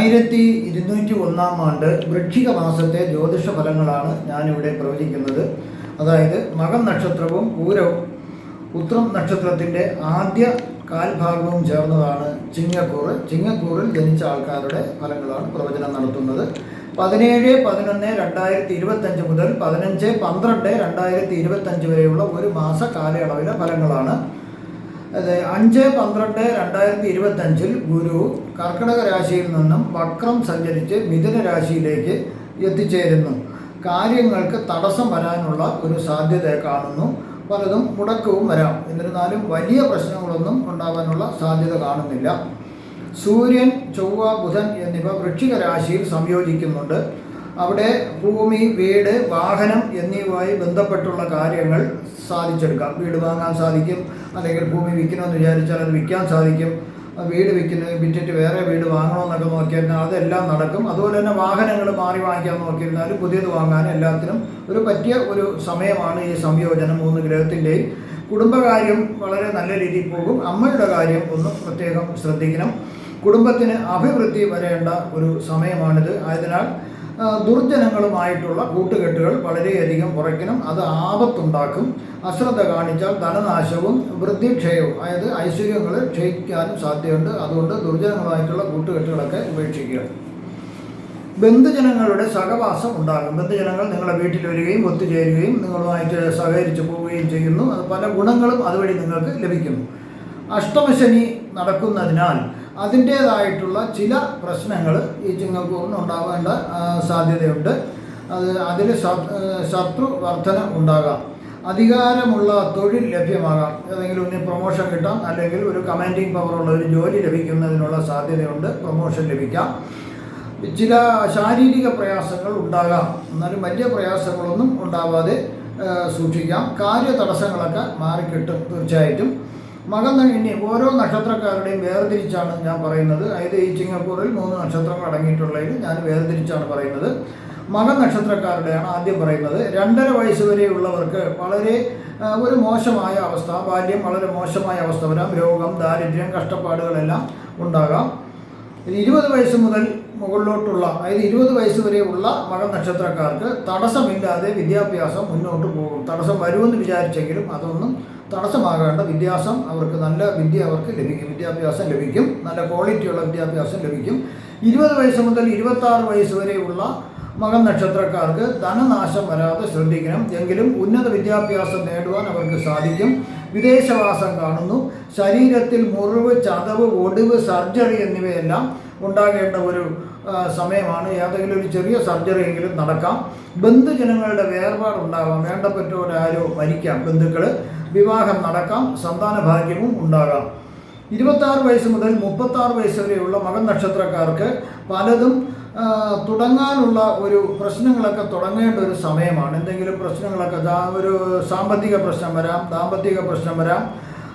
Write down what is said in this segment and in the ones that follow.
ആയിരത്തി ഇരുന്നൂറ്റി ഒന്നാം ആണ്ട് വൃക്ഷിക മാസത്തെ ജ്യോതിഷ ഫലങ്ങളാണ് ഞാനിവിടെ പ്രവചിക്കുന്നത്. അതായത് മകം നക്ഷത്രവും പൂരവും ഉത്രം നക്ഷത്രത്തിന്റെ ആദ്യ കാൽഭാഗവും ചേർന്നതാണ് ചിങ്ങക്കൂറ്. ചിങ്ങക്കൂറിൽ ജനിച്ച ആൾക്കാരുടെ ഫലങ്ങളാണ് പ്രവചനം നടത്തുന്നത്. പതിനേഴ് പതിനൊന്ന് രണ്ടായിരത്തി ഇരുപത്തഞ്ച് മുതൽ പതിനഞ്ച് പന്ത്രണ്ട് രണ്ടായിരത്തി ഇരുപത്തഞ്ച് വരെയുള്ള ഒരു മാസ കാലയളവിലെ ഫലങ്ങളാണ് അഞ്ച് പന്ത്രണ്ട് രണ്ടായിരത്തി ഇരുപത്തഞ്ചിൽ ഗുരു കർക്കിടക രാശിയിൽ നിന്നും വക്രം സഞ്ചരിച്ച് മിഥുന രാശിയിലേക്ക് എത്തിച്ചേരുന്നു. കാര്യങ്ങൾക്ക് തടസ്സം വരാനുള്ള ഒരു സാധ്യത കാണുന്നു. പലതും മുടക്കവും വരാം. എന്നിരുന്നാലും വലിയ പ്രശ്നങ്ങളൊന്നും ഉണ്ടാകാനുള്ള സാധ്യത കാണുന്നില്ല. സൂര്യൻ ചൊവ്വ ബുധൻ എന്നിവ വൃക്ഷിക രാശിയിൽ സംയോജിക്കുന്നുണ്ട്. അവിടെ ഭൂമി വീട് വാഹനം എന്നിവയുമായി ബന്ധപ്പെട്ടുള്ള കാര്യങ്ങൾ സാധിച്ചെടുക്കാം. വീട് വാങ്ങാൻ സാധിക്കും അല്ലെങ്കിൽ ഭൂമി വിൽക്കണമെന്ന് വിചാരിച്ചാൽ അത് വിൽക്കാൻ സാധിക്കും. വീട് വിൽക്കുന്ന വിറ്റിട്ട് വേറെ വീട് വാങ്ങണമെന്നൊക്കെ നോക്കിയിരുന്നാൽ അതെല്ലാം നടക്കും. അതുപോലെ തന്നെ വാഹനങ്ങൾ മാറി വാങ്ങിക്കാൻ നോക്കിയിരുന്നാലും പുതിയത് വാങ്ങാൻ എല്ലാത്തിനും ഒരു പറ്റിയ ഒരു സമയമാണ് ഈ സംയോജനം മൂന്ന് ഗ്രഹത്തിന്റെയും. കുടുംബകാര്യം വളരെ നല്ല രീതിയിൽ പോകും. അമ്മയുടെ കാര്യം ഒന്ന് പ്രത്യേകം ശ്രദ്ധിക്കണം. കുടുംബത്തിന് അഭിവൃദ്ധി വരേണ്ട ഒരു സമയമാണിത്. ആയതിനാൽ ദുർജനങ്ങളുമായിട്ടുള്ള കൂട്ടുകെട്ടുകൾ വളരെയധികം കുറയ്ക്കണം. അത് ആപത്തുണ്ടാക്കും. അശ്രദ്ധ കാണിച്ചാൽ ധനനാശവും വൃദ്ധിക്ഷയവും അതായത് ഐശ്വര്യങ്ങൾ ക്ഷയിക്കാനും സാധ്യതയുണ്ട്. അതുകൊണ്ട് ദുർജനങ്ങളുമായിട്ടുള്ള കൂട്ടുകെട്ടുകളൊക്കെ ഉപേക്ഷിക്കുക. ബന്ധുജനങ്ങളുടെ സഹവാസം ഉണ്ടാകും. ബന്ധുജനങ്ങൾ നിങ്ങളുടെ വീട്ടിൽ വരികയും ഒത്തുചേരുകയും നിങ്ങളുമായിട്ട് സഹകരിച്ചു പോവുകയും ചെയ്യുന്നു. അത് പല ഗുണങ്ങളും അതുവഴി നിങ്ങൾക്ക് ലഭിക്കുന്നു. അഷ്ടമശനി നടക്കുന്നതിനാൽ അതിന്റേതായിട്ടുള്ള ചില പ്രശ്നങ്ങൾ ഈ ചിങ്ങക്കൂറിന് ഉണ്ടാവേണ്ട ആ, സാധ്യതയുണ്ട്. അത് അതിൽ ശത്രു വർധന ഉണ്ടാകാം. അധികാരമുള്ള തൊഴിൽ ലഭ്യമാകാം. ഏതെങ്കിലും ഒന്ന് പ്രൊമോഷൻ കിട്ടാം അല്ലെങ്കിൽ ഒരു കമാൻഡിങ് പവറുള്ള ഒരു ജോലി ലഭിക്കുന്നതിനുള്ള സാധ്യതയുണ്ട് പ്രൊമോഷൻ ലഭിക്കാം. ചില ശാരീരിക പ്രയാസങ്ങൾ ഉണ്ടാകാം. എന്നാലും വലിയ പ്രയാസങ്ങളൊന്നും ഉണ്ടാവാതെ സൂക്ഷിക്കാം. കാര്യ തടസ്സങ്ങളൊക്കെ മാറിക്കിട്ടും തീർച്ചയായിട്ടും. മകം ഇനി ഓരോ നക്ഷത്രക്കാരുടെയും വേർതിരിച്ചാണ് ഞാൻ പറയുന്നത്. അതായത് ഈ മൂന്ന് നക്ഷത്രങ്ങൾ അടങ്ങിയിട്ടുള്ളതിൽ ഞാൻ വേർതിരിച്ചാണ് പറയുന്നത്. മക നക്ഷത്രക്കാരുടെയാണ് ആദ്യം പറയുന്നത്. രണ്ടര വയസ്സ് വരെയുള്ളവർക്ക് വളരെ ഒരു മോശമായ അവസ്ഥ ബാല്യം വളരെ മോശമായ അവസ്ഥ വരാം. രോഗം ദാരിദ്ര്യം കഷ്ടപ്പാടുകളെല്ലാം ഉണ്ടാകാം. ഇരുപത് വയസ്സ് മുതൽ മുകളിലോട്ടുള്ള അതായത് ഇരുപത് വയസ്സ് വരെയുള്ള മഴ നക്ഷത്രക്കാർക്ക് തടസ്സമില്ലാതെ വിദ്യാഭ്യാസം മുന്നോട്ട് പോകും. തടസ്സം വരുമെന്ന് വിചാരിച്ചെങ്കിലും അതൊന്നും തടസ്സമാകേണ്ട വിദ്യാസം അവർക്ക് നല്ല വിദ്യ അവർക്ക് ലഭിക്കും. വിദ്യാഭ്യാസം ലഭിക്കും. നല്ല ക്വാളിറ്റിയുള്ള വിദ്യാഭ്യാസം ലഭിക്കും. ഇരുപത് വയസ്സ് മുതൽ ഇരുപത്താറ് വയസ്സ് വരെയുള്ള മകൻ നക്ഷത്രക്കാർക്ക് ധനനാശം വരാതെ ശ്രദ്ധിക്കണം. എങ്കിലും ഉന്നത വിദ്യാഭ്യാസം നേടുവാൻ അവർക്ക് സാധിക്കും. വിദേശവാസം കാണുന്നു. ശരീരത്തിൽ മുറിവ് ചതവ് ഒടിവ് സർജറി എന്നിവയെല്ലാം ഉണ്ടാകേണ്ട ഒരു സമയമാണ്. ഏതെങ്കിലും ഒരു ചെറിയ സർജറി എങ്കിലും നടക്കാം. ബന്ധുജനങ്ങളുടെ വേർപാടുണ്ടാകാം വേണ്ടപ്പെട്ടവരാരോ മരിക്കാം. ബന്ധുക്കൾ വിവാഹം നടക്കാം. സന്താന ഭാഗ്യവും ഉണ്ടാകാം. ഇരുപത്താറ് വയസ്സ് മുതൽ മുപ്പത്താറ് വയസ്സ് വരെയുള്ള മകൻ നക്ഷത്രക്കാർക്ക് പലതും തുടങ്ങാനുള്ള ഒരു പ്രശ്നങ്ങളൊക്കെ തുടങ്ങേണ്ട ഒരു സമയമാണ്. എന്തെങ്കിലും പ്രശ്നങ്ങളൊക്കെ ഒരു സാമ്പത്തിക പ്രശ്നം വരാം ദാമ്പത്തിക പ്രശ്നം വരാം.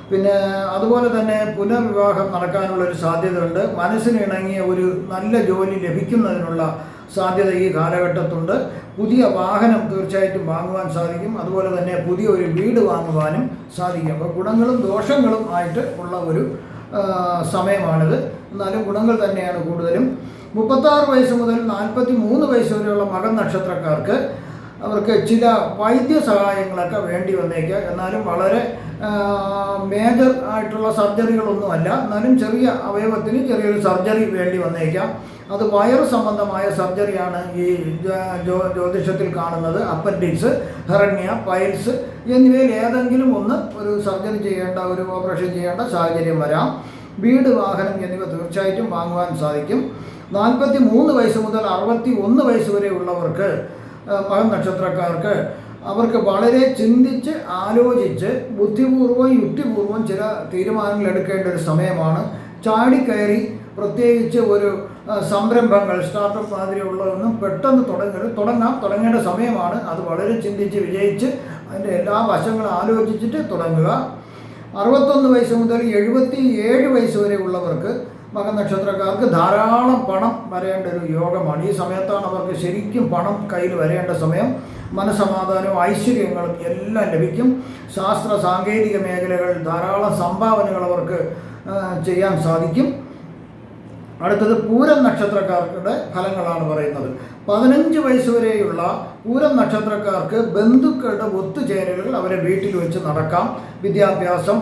പിന്നെ അതുപോലെ തന്നെ പുനർവിവാഹം നടക്കാനുള്ള ഒരു സാധ്യതയുണ്ട്. മനസ്സിന് ഇണങ്ങിയ ഒരു നല്ല ജോലി ലഭിക്കുന്നതിനുള്ള സാധ്യത ഈ കാലഘട്ടത്തുണ്ട്. പുതിയ വാഹനം തീർച്ചയായിട്ടും വാങ്ങുവാൻ സാധിക്കും. അതുപോലെ തന്നെ പുതിയ ഒരു വീട് വാങ്ങുവാനും സാധിക്കും. അപ്പോൾ ഗുണങ്ങളും ദോഷങ്ങളും ആയിട്ട് ഉള്ള ഒരു സമയമാണിത്. എന്നാലും ഗുണങ്ങൾ തന്നെയാണ് കൂടുതലും. മുപ്പത്താറ് വയസ്സ് മുതൽ നാൽപ്പത്തി മൂന്ന് വയസ്സ് വരെയുള്ള മകൻ നക്ഷത്രക്കാർക്ക് അവർക്ക് ചില വൈദ്യ സഹായങ്ങളൊക്കെ വേണ്ടി വന്നേക്കുക എന്നാലും വളരെ മേജർ ആയിട്ടുള്ള സർജറികളൊന്നുമല്ല. എന്നാലും ചെറിയ അവയവത്തിന് ചെറിയൊരു സർജറി വേണ്ടി വന്നേക്കാം. അത് വയറ് സംബന്ധമായ സർജറിയാണ് ഈ ജ്യോതിഷത്തിൽ കാണുന്നത്. അപ്പൻഡിക്സ് ഹെറണ്യ പൈൽസ് എന്നിവയിൽ ഏതെങ്കിലും ഒന്ന് ഒരു സർജറി ചെയ്യേണ്ട ഒരു ഓപ്പറേഷൻ ചെയ്യേണ്ട സാഹചര്യം വരാം. വീട് വാഹനം എന്നിവ തീർച്ചയായിട്ടും വാങ്ങുവാൻ സാധിക്കും. നാൽപ്പത്തി മൂന്ന് വയസ്സ് മുതൽ അറുപത്തി ഒന്ന് വയസ്സ് വരെ ഉള്ളവർക്ക് മകൻ നക്ഷത്രക്കാർക്ക് അവർക്ക് വളരെ ചിന്തിച്ച് ആലോചിച്ച് ബുദ്ധിപൂർവം യുക്തിപൂർവം ചില തീരുമാനങ്ങൾ എടുക്കേണ്ട ഒരു സമയമാണ്. ചാടിക്കയറി പ്രത്യേകിച്ച് ഒരു സംരംഭങ്ങൾ സ്റ്റാർട്ടപ്പ് മാതിരിയുള്ളതൊന്നും പെട്ടെന്ന് തുടങ്ങരുത് തുടങ്ങാം. തുടങ്ങേണ്ട സമയമാണ്. അത് വളരെ ചിന്തിച്ച് വിജയിച്ച് അതിന്റെ എല്ലാ വശങ്ങളും ആലോചിച്ചിട്ട് തുടങ്ങുക. അറുപത്തൊന്ന് വയസ്സ് മുതൽ എഴുപത്തി ഏഴ് വയസ്സ് വരെ ഉള്ളവർക്ക് മകൻ നക്ഷത്രക്കാർക്ക് ധാരാളം പണം വരേണ്ട ഒരു യോഗമാണ്. ഈ സമയത്താണ് അവർക്ക് ശരിക്കും പണം കയ്യിൽ വരേണ്ട സമയം. മനസമാധാനവും ഐശ്വര്യങ്ങളും എല്ലാം ലഭിക്കും. ശാസ്ത്ര സാങ്കേതിക മേഖലകൾ ധാരാളം സംഭാവനകൾ അവർക്ക് ചെയ്യാൻ സാധിക്കും. അടുത്തത് പൂരം നക്ഷത്രക്കാരുടെ ഫലങ്ങളാണ് പറയുന്നത്. പതിനഞ്ച് വയസ്സ് വരെയുള്ള പൂരം നക്ഷത്രക്കാർക്ക് ബന്ധുക്കളുടെ ഒത്തുചേരലുകൾ അവരെ വീട്ടിൽ വെച്ച് നടക്കാം. വിദ്യാഭ്യാസം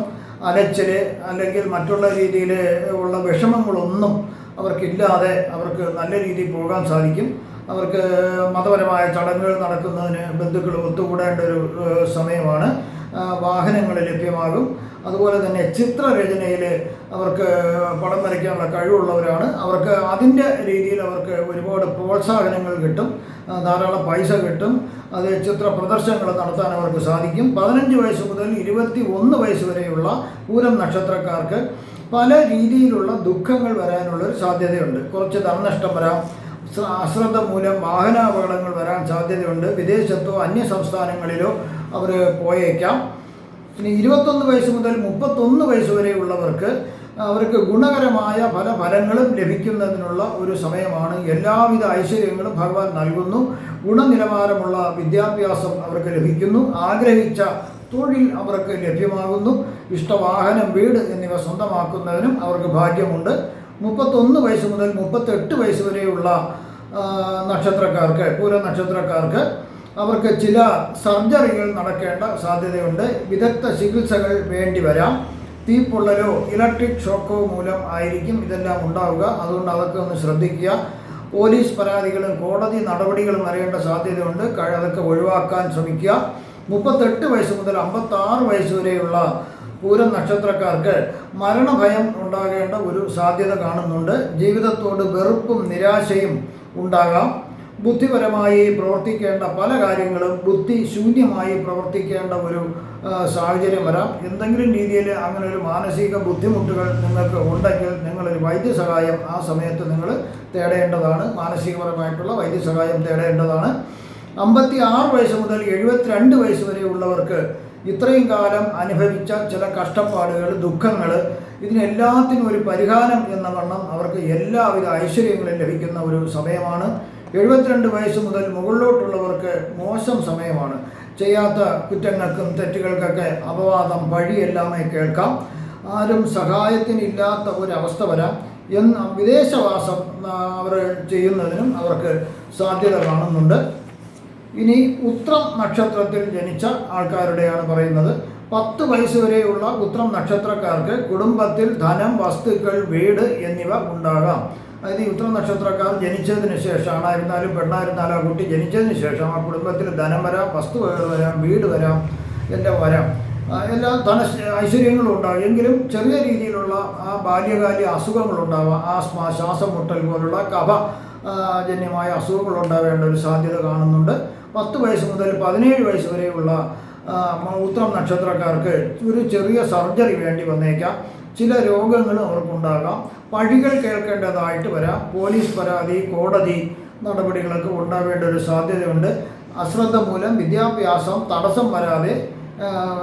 അലച്ചൽ അല്ലെങ്കിൽ മറ്റുള്ള രീതിയിൽ ഉള്ള വിഷമങ്ങളൊന്നും അവർക്കില്ലാതെ അവർക്ക് നല്ല രീതിയിൽ പോകാൻ സാധിക്കും. അവർക്ക് മതപരമായ ചടങ്ങുകൾ നടക്കുന്നതിന് ബന്ധുക്കൾ ഒത്തുകൂടേണ്ട ഒരു സമയമാണ്. വാഹനങ്ങൾ ലഭ്യമാകും. അതുപോലെ തന്നെ ചിത്രരചനയിൽ അവർക്ക് പടം വരയ്ക്കാനുള്ള കഴിവുള്ളവരാണ്. അവർക്ക് അതിന്റെ രീതിയിൽ അവർക്ക് ഒരുപാട് പ്രോത്സാഹനങ്ങൾ കിട്ടും. ധാരാളം പൈസ കിട്ടും. അത് ചിത്ര പ്രദർശനങ്ങൾ നടത്താൻ അവർക്ക് സാധിക്കും. പതിനഞ്ച് വയസ്സ് മുതൽ ഇരുപത്തി ഒന്ന് വയസ്സ് വരെയുള്ള പൂരം നക്ഷത്രക്കാർക്ക് പല രീതിയിലുള്ള ദുഃഖങ്ങൾ വരാനുള്ളൊരു സാധ്യതയുണ്ട്. കുറച്ച് ധനനഷ്ടം വരാം. അശ്രദ്ധ മൂലം വാഹനാപകടങ്ങൾ വരാൻ സാധ്യതയുണ്ട്. വിദേശത്തോ അന്യ സംസ്ഥാനങ്ങളിലോ അവർ പോയേക്കാം. പിന്നെ ഇരുപത്തൊന്ന് വയസ്സ് മുതൽ മുപ്പത്തൊന്ന് വയസ്സ് വരെയുള്ളവർക്ക് അവർക്ക് ഗുണകരമായ പല ഫലങ്ങളും ലഭിക്കുന്നതിനുള്ള ഒരു സമയമാണ്. എല്ലാവിധ ഐശ്വര്യങ്ങളും ഭഗവാൻ നൽകുന്നു. ഗുണനിലവാരമുള്ള വിദ്യാഭ്യാസം അവർക്ക് ലഭിക്കുന്നു. ആഗ്രഹിച്ച തൊഴിൽ അവർക്ക് ലഭ്യമാകുന്നു. ഇഷ്ടവാഹനം വീട് എന്നിവ സ്വന്തമാക്കുന്നതിനും അവർക്ക് ഭാഗ്യമുണ്ട്. മുപ്പത്തൊന്ന് വയസ്സ് മുതൽ മുപ്പത്തെട്ട് വയസ്സ് വരെയുള്ള നക്ഷത്രക്കാർക്ക് പൂര നക്ഷത്രക്കാർക്ക് അവർക്ക് ചില സർജറികൾ നടക്കേണ്ട സാധ്യതയുണ്ട്. വിദഗ്ധ ചികിത്സകൾ വേണ്ടി വരാം. തീപ്പൊള്ളലോ ഇലക്ട്രിക് ഷോക്കോ മൂലം ആയിരിക്കും ഇതെല്ലാം ഉണ്ടാവുക. അതുകൊണ്ട് അതൊക്കെ ഒന്ന് ശ്രദ്ധിക്കുക. പോലീസ് പരാതികളും കോടതി നടപടികളും അറിയേണ്ട സാധ്യതയുണ്ട്. അതൊക്കെ ഒഴിവാക്കാൻ ശ്രമിക്കുക. മുപ്പത്തെട്ട് വയസ്സ് മുതൽ അമ്പത്താറ് വയസ്സ് വരെയുള്ള പൂരം നക്ഷത്രക്കാർക്ക് മരണഭയം ഉണ്ടാകേണ്ട ഒരു സാധ്യത കാണുന്നുണ്ട്. ജീവിതത്തോട് വെറുപ്പും നിരാശയും ഉണ്ടാകാം. ബുദ്ധിപരമായി പ്രവർത്തിക്കേണ്ട പല കാര്യങ്ങളും ബുദ്ധി ശൂന്യമായി പ്രവർത്തിക്കേണ്ട ഒരു സാഹചര്യം വരാം. എന്തെങ്കിലും രീതിയിൽ അങ്ങനെ ഒരു മാനസിക ബുദ്ധിമുട്ടുകൾ നിങ്ങൾക്ക് ഉണ്ടെങ്കിൽ നിങ്ങളൊരു വൈദ്യസഹായം ആ സമയത്ത് നിങ്ങൾ തേടേണ്ടതാണ്. മാനസികപരമായിട്ടുള്ള വൈദ്യസഹായം തേടേണ്ടതാണ്. അമ്പത്തി ആറ് വയസ്സ് മുതൽ എഴുപത്തിരണ്ട് വയസ്സ് വരെയുള്ളവർക്ക് ഇത്രയും കാലം അനുഭവിച്ച ചില കഷ്ടപ്പാടുകൾ ദുഃഖങ്ങൾ ഇതിനെല്ലാത്തിനും ഒരു പരിഹാരം എന്ന വണ്ണം അവർക്ക് എല്ലാവിധ ഐശ്വര്യങ്ങളും ലഭിക്കുന്ന ഒരു സമയമാണ്. എഴുപത്തിരണ്ട് വയസ്സ് മുതൽ മുകളിലോട്ടുള്ളവർക്ക് മോശം സമയമാണ്. ചെയ്യാത്ത കുറ്റങ്ങൾക്കും തെറ്റുകൾക്കൊക്കെ അപവാദം വഴിയെല്ലാമേ കേൾക്കാം. ആരും സഹായത്തിനില്ലാത്ത ഒരവസ്ഥ വരാം. എന്ന വിദേശവാസം അവർ ചെയ്യുന്നതിനും അവർക്ക് സാധ്യത കാണുന്നുണ്ട്. ഇനി ഉത്രം നക്ഷത്രത്തിൽ ജനിച്ച ആൾക്കാരുടെയാണ് പറയുന്നത്. പത്ത് വയസ്സ് വരെയുള്ള ഉത്രം നക്ഷത്രക്കാർക്ക് കുടുംബത്തിൽ ധനം വസ്തുക്കൾ വീട് എന്നിവ ഉണ്ടാകാം. അതായത് ഈ ഉത്രം നക്ഷത്രക്കാർ ജനിച്ചതിന് ശേഷം ആണായിരുന്നാലും പെണ്ണായിരുന്നാലും ആ കുട്ടി ജനിച്ചതിന് ശേഷം ആ കുടുംബത്തിൽ ധനം വരാം വസ്തു വരാം വീട് വരാം എല്ലാം വരാം. എല്ലാ ധന ഐശ്വര്യങ്ങളും ഉണ്ടാകും. എങ്കിലും ചെറിയ രീതിയിലുള്ള ആ ബാല്യകാലിക അസുഖങ്ങളുണ്ടാവാം ആസ്മ ശ്വാസം മുട്ടൽ പോലുള്ള കഫ ജന്യമായ അസുഖങ്ങൾ ഉണ്ടാവേണ്ട ഒരു സാധ്യത കാണുന്നുണ്ട്. പത്ത് വയസ്സ് മുതൽ പതിനേഴ് വയസ്സ് വരെയുള്ള ഉത്തരം നക്ഷത്രക്കാർക്ക് ഒരു ചെറിയ സർജറി വേണ്ടി വന്നേക്കാം. ചില രോഗങ്ങൾ അവർക്കുണ്ടാകാം. പഴികൾ കേൾക്കേണ്ടതായിട്ട് വരാം. പോലീസ് പരാതി കോടതി നടപടികളൊക്കെ ഉണ്ടാവേണ്ട ഒരു സാധ്യതയുണ്ട്. അശ്രദ്ധ മൂലം വിദ്യാഭ്യാസം തടസ്സം വരാതെ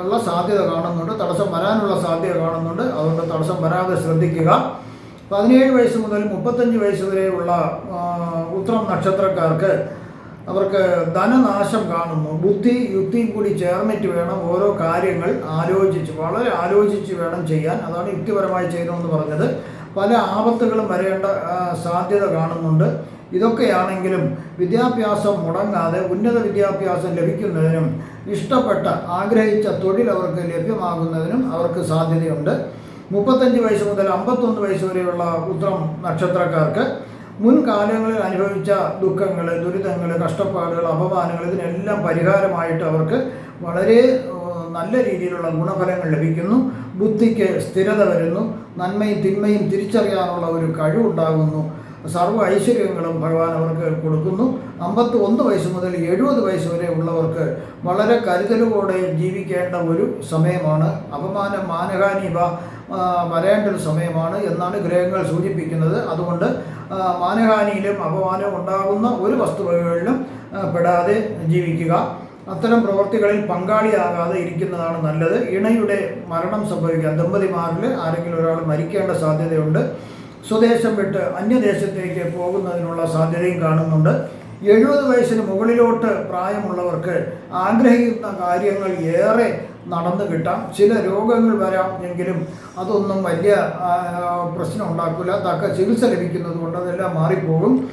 ഉള്ള സാധ്യത കാണുന്നുണ്ട്. തടസ്സം വരാനുള്ള സാധ്യത കാണുന്നുണ്ട്. അതുകൊണ്ട് തടസ്സം വരാതെ ശ്രദ്ധിക്കുക. പതിനേഴ് വയസ്സ് മുതൽ മുപ്പത്തഞ്ച് വയസ്സ് വരെയുള്ള ഉത്രം നക്ഷത്രക്കാർക്ക് അവർക്ക് ധനനാശം കാണുന്നു. ബുദ്ധി യുക്തിയും കൂടി ചേർന്നിട്ട് വേണം ഓരോ കാര്യങ്ങൾ ആലോചിച്ച് വളരെ ആലോചിച്ച് വേണം ചെയ്യാൻ. അതാണ് യുക്തിപരമായി ചെയ്യണമെന്ന് പറഞ്ഞത്. പല ആപത്തുകളും വരേണ്ട സാധ്യത കാണുന്നുണ്ട്. ഇതൊക്കെയാണെങ്കിലും വിദ്യാഭ്യാസം മുടങ്ങാതെ ഉന്നത വിദ്യാഭ്യാസം ലഭിക്കുന്നതിനും ഇഷ്ടപ്പെട്ട ആഗ്രഹിച്ച തൊഴിൽ അവർക്ക് ലഭ്യമാകുന്നതിനും അവർക്ക് സാധ്യതയുണ്ട്. മുപ്പത്തഞ്ച് വയസ്സ് മുതൽ അമ്പത്തൊന്ന് വയസ്സ് വരെയുള്ള ഉത്രം നക്ഷത്രക്കാർക്ക് മുൻകാലങ്ങളിൽ അനുഭവിച്ച ദുഃഖങ്ങൾ ദുരിതങ്ങൾ കഷ്ടപ്പാടുകൾ അപമാനങ്ങൾ ഇതിനെല്ലാം പരിഹാരമായിട്ട് അവർക്ക് വളരെ നല്ല രീതിയിലുള്ള ഗുണഫലങ്ങൾ ലഭിക്കുന്നു. ബുദ്ധിക്ക് സ്ഥിരത വരുന്നു. നന്മയും തിന്മയും തിരിച്ചറിയാനുള്ള ഒരു കഴിവുണ്ടാകുന്നു. സർവ ഐശ്വര്യങ്ങളും ഭഗവാൻ അവർക്ക് കൊടുക്കുന്നു. അമ്പത്തി ഒന്ന് വയസ്സ് മുതൽ എഴുപത് വയസ്സ് വരെ ഉള്ളവർക്ക് വളരെ കരുതലോടെ ജീവിക്കേണ്ട ഒരു സമയമാണ്. അപമാന മാനഹാനി വരേണ്ട ഒരു സമയമാണ് എന്നാണ് ഗ്രഹങ്ങൾ സൂചിപ്പിക്കുന്നത്. അതുകൊണ്ട് മാനഹാനിയിലും അപമാനവും ഉണ്ടാകുന്ന ഒരു വസ്തുവകകളിലും ആ, പെടാതെ ജീവിക്കുക. അത്തരം പ്രവൃത്തികളിൽ പങ്കാളിയാകാതെ ഇരിക്കുന്നതാണ് നല്ലത്. ഇണയുടെ മരണം സംഭവിക്കുക. ദമ്പതിമാരിൽ ആരെങ്കിലും ഒരാൾ മരിക്കേണ്ട സാധ്യതയുണ്ട്. സ്വദേശം വിട്ട് അന്യദേശത്തേക്ക് പോകുന്നതിനുള്ള സാധ്യതയും കാണുന്നുണ്ട്. എഴുപത് വയസ്സിന് മുകളിലോട്ട് പ്രായമുള്ളവർക്ക് ആഗ്രഹിക്കുന്ന കാര്യങ്ങൾ ഏറെ നടന്നു കിട്ടാം. ചില രോഗങ്ങൾ വരാം എങ്കിലും അതൊന്നും വലിയ പ്രശ്നം ഉണ്ടാക്കില്ല തക്ക ചികിത്സ ലഭിക്കുന്നത് കൊണ്ട് അതെല്ലാം മാറിപ്പോകും.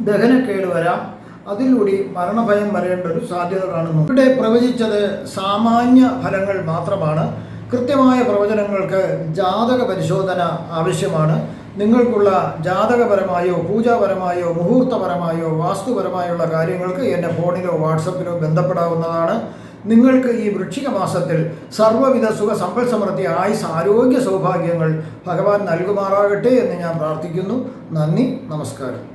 ദഹനക്കേട് വരാം. അതിലൂടെ മരണഭയം വരേണ്ട ഒരു സാധ്യത കാണുന്നു ഇവിടെ പ്രവചിച്ചത് സാമാന്യ ഫലങ്ങൾ മാത്രമാണ്. കൃത്യമായ പ്രവചനങ്ങൾക്ക് ജാതക പരിശോധന ആവശ്യമാണ്. നിങ്ങൾക്കുള്ള ജാതകപരമായോ പൂജാപരമായോ മുഹൂർത്തപരമായോ വാസ്തുപരമായുള്ള കാര്യങ്ങൾക്ക് എന്റെ ഫോണിലോ വാട്സപ്പിലോ ബന്ധപ്പെടാവുന്നതാണ്. നിങ്ങൾക്ക് ഈ വൃക്ഷിക മാസത്തിൽ സർവവിധ സുഖ സമ്പൽ സമൃദ്ധി ആയുസ് ആരോഗ്യ സൗഭാഗ്യങ്ങൾ ഭഗവാൻ നൽകുമാറാകട്ടെ എന്ന് ഞാൻ പ്രാർത്ഥിക്കുന്നു. നന്ദി നമസ്കാരം.